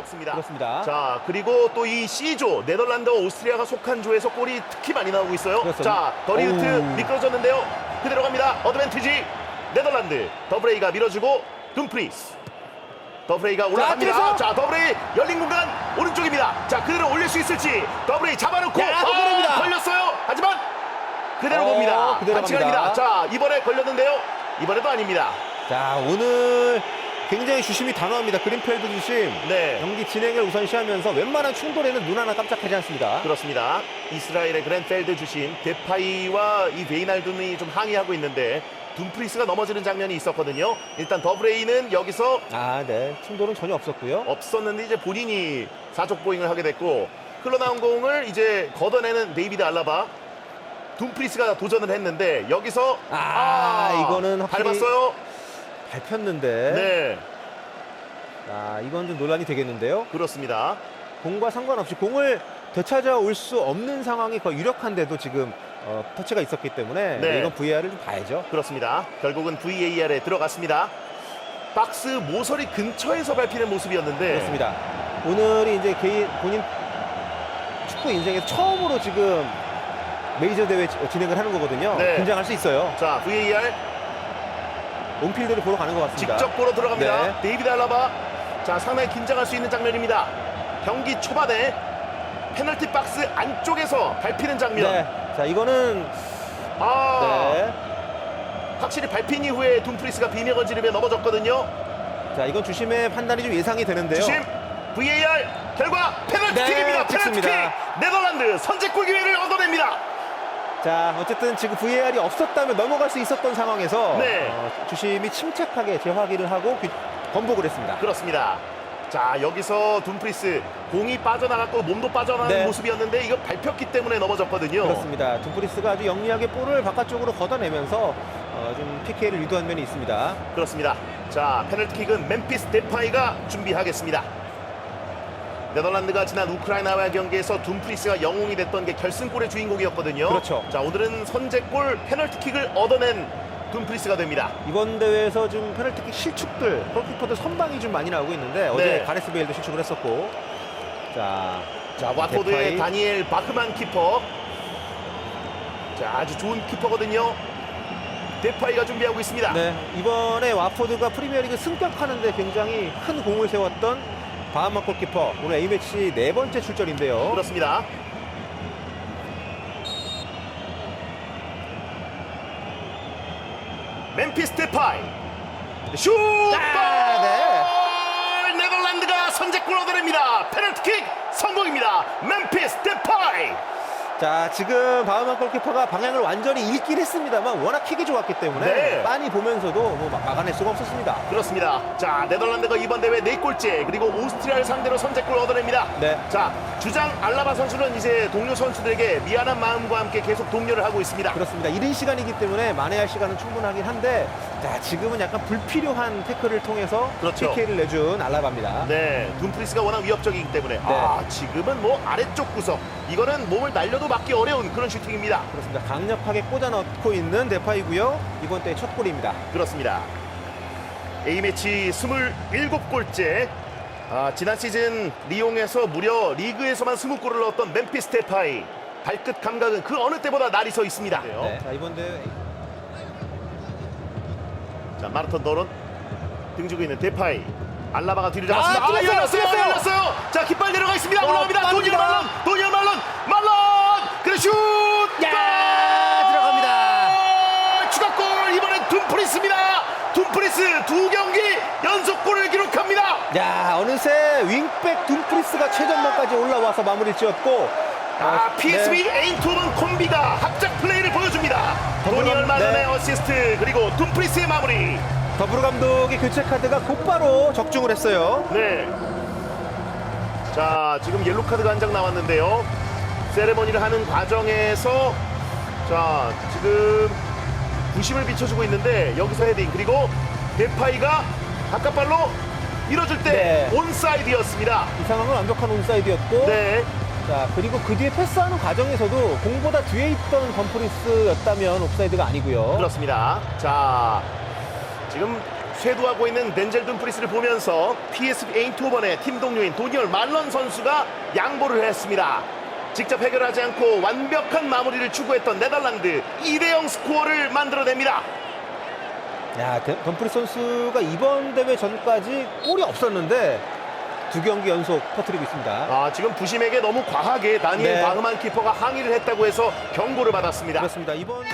없습니다. 그렇습니다. 자 그리고 또 이 C조 네덜란드와 오스트리아가 속한 조에서 골이 특히 많이 나오고 있어요. 그렇습니다. 자 더리우트. 미끄러졌는데요. 그대로 갑니다. 어드밴티지 네덜란드 더브레이가 밀어주고 둠프리스 더브레이가 올라갑니다. 뒤에서. 자 더브레이 열린 공간 오른쪽입니다. 자 그대로 올릴 수 있을지 더브레이 잡아놓고 야, 아. 걸렸어요. 하지만 그대로 어, 봅니다. 그대로 반칙 갑니다. 아닙니다. 자 이번에 걸렸는데요. 이번에도 아닙니다. 자, 오늘 굉장히 주심이 단호합니다. 그린펠드 주심. 네. 경기 진행을 우선시하면서 웬만한 충돌에는 눈 하나 깜짝하지 않습니다. 그렇습니다. 이스라엘의 그랜펠드 주심 데파이와 이 베이날둠이 좀 항의하고 있는데 둠프리스가 넘어지는 장면이 있었거든요. 일단 더브레이는 여기서 아, 네. 충돌은 전혀 없었고요. 없었는데 이제 본인이 사족 보잉을 하게 됐고 흘러나온 공을 이제 걷어내는 데이비드 알라바 둠프리스가 도전을 했는데 여기서 아, 이거는 확실히- 밟았어요. 밟혔는데. 네, 아, 이건 좀 논란이 되겠는데요. 그렇습니다. 공과 상관없이 공을 되찾아올 수 없는 상황이 거의 유력한데도 지금 어, 터치가 있었기 때문에 네. 이건 VR을 좀 봐야죠. 그렇습니다. 결국은 VAR에 들어갔습니다. 박스 모서리 근처에서 밟히는 모습이었는데 그렇습니다. 오늘이 이제 개인 본인 축구 인생에서 처음으로 지금 메이저 대회 지- 진행을 하는 거거든요. 네. 긴장할 수 있어요. 자 VAR 온필드를 보러 가는 것 같습니다. 직접 보러 들어갑니다. 네. 데이비드 알라바. 자, 상당히 긴장할 수 있는 장면입니다. 경기 초반에 페널티 박스 안쪽에서 밟히는 장면. 네. 자, 이거는 아, 네. 확실히 밟힌 이후에 둠프리스가 비명을 지르며 넘어졌거든요. 자, 이건 주심의 판단이 좀 예상이 되는데요. 주심 VAR 결과 페널티킥입니다. 네, 페널티킥. 찍습니다. 네덜란드 선제골 기회를 얻어냅니다. 자, 어쨌든 지금 VAR이 없었다면 넘어갈 수 있었던 상황에서 네. 어, 주심이 침착하게 재확인을 하고 귀- 번복을 했습니다. 그렇습니다. 자, 여기서 둠프리스 공이 빠져나갔고 몸도 빠져나가는 네. 모습이었는데 이거 밟혔기 때문에 넘어졌거든요. 그렇습니다. 둠프리스가 아주 영리하게 볼을 바깥쪽으로 걷어내면서 어, 좀 PK를 유도한 면이 있습니다. 그렇습니다. 자, 페널티킥은 멤피스 데파이가 준비하겠습니다. 네덜란드가 지난 우크라이나와의 경기에서 둠프리스가 영웅이 됐던 게 결승골의 주인공이었거든요. 그렇죠. 자, 오늘은 선제골 페널티킥을 얻어낸 둠프리스가 됩니다. 이번 대회에서 좀 페널티킥 실축들, 골키퍼들 선방이 좀 많이 나오고 있는데 어제 네. 가레스 베일도 실축을 했었고 자, 자, 와포드의. 다니엘 바크만 키퍼. 자, 아주 좋은 키퍼거든요. 데파이가 준비하고 있습니다. 네, 이번에 와포드가 프리미어리그 승격하는데 굉장히 큰 공을 세웠던 바하마 골키퍼 오늘 A매치 네 번째 출전인데요. 그렇습니다. 멤피스 데파이 슛! 아, 골! 네덜란드가 선제골 얻어냅니다. 페널티킥 성공입니다. 멤피스 데파이 자, 지금 바하마 골키퍼가 방향을 완전히 잃긴 했습니다만 워낙 킥이 좋았기 때문에 네. 빤히 보면서도 뭐 막- 막아낼 수가 없었습니다. 그렇습니다. 자, 네덜란드가 이번 대회 네골째 그리고 오스트리아를 상대로 선제골 얻어냅니다. 네. 자, 주장 알라바 선수는 이제 동료 선수들에게 미안한 마음과 함께 계속 독려를 하고 있습니다. 그렇습니다. 이른 시간이기 때문에 만회할 시간은 충분하긴 한데 자, 지금은 약간 불필요한 태클을 통해서 그렇죠. PK를 내준 알라바입니다. 네, 둠프리스가 워낙 위협적이기 때문에 아 지금은 뭐 아래쪽 구석 이거는 몸을 날려도 맞기 어려운 그런 슈팅입니다. 그렇습니다. 강력하게 꽂아 넣고 있는 데파이고요. 이번 대회 첫 골입니다. 그렇습니다. A매치 27골째 아, 지난 시즌 리옹에서 무려 리그에서만 20골을 넣었던 멤피스 데파이 발끝 감각은 그 어느 때보다 날이 서 있습니다. 네. 자, 이번 대회 자 마르톤 도론 등지고 있는 데파이 알라바가 뒤를 아, 잡았습니다. 아, 뚫렸어요, 열렸어요, 뚫렸어요. 열렸어요. 자 깃발 내려가 있습니다. 어, 올라갑니다. 빠릅니다. 말론, 도니엘 말론, 말론, 그래 슛! 야, 들어갑니다. 골! 추가골 이번엔 둠프리스입니다. 둠프리스 두 경기 연속골을 기록합니다. 야, 어느새 윙백 둠프리스가 최전방까지 올라와서 마무리를 지었고 아, 어, PSV 네. 에인토븐 콤비가 합작 플레이를 보여줍니다. 도니엘 감- 말론의 네. 어시스트 그리고 둠프리스의 마무리. 더블 감독의 교체 카드가 곧바로 적중을 했어요. 네. 자, 지금 옐로 카드가 한 장 나왔는데요. 세레머니를 하는 과정에서 자, 지금 부심을 비춰주고 있는데 여기서 헤딩 그리고 데파이가 바깥발로 밀어줄 때 네. 온사이드였습니다. 이 상황은 완벽한 온사이드였고 네. 자 그리고 그 뒤에 패스하는 과정에서도 공보다 뒤에 있던 덤프리스였다면 옵사이드가 아니고요. 그렇습니다. 자, 지금 쇄도하고 있는 덴젤 dum프리스를 보면서 PSV 에인토번의 팀 동료인 도니얼 말런 선수가 양보를 했습니다. 직접 해결하지 않고 완벽한 마무리를 추구했던 네덜란드 2대0 스코어를 만들어냅니다. 야, 덤- 덤프리 선수가 이번 대회 전까지 골이 없었는데 두 경기 연속 터뜨리고 있습니다. 아, 지금 부심에게 너무 과하게 다니엘 네. 바흐만 키퍼가 항의를 했다고 해서 경고를 받았습니다. 그렇습니다. 이번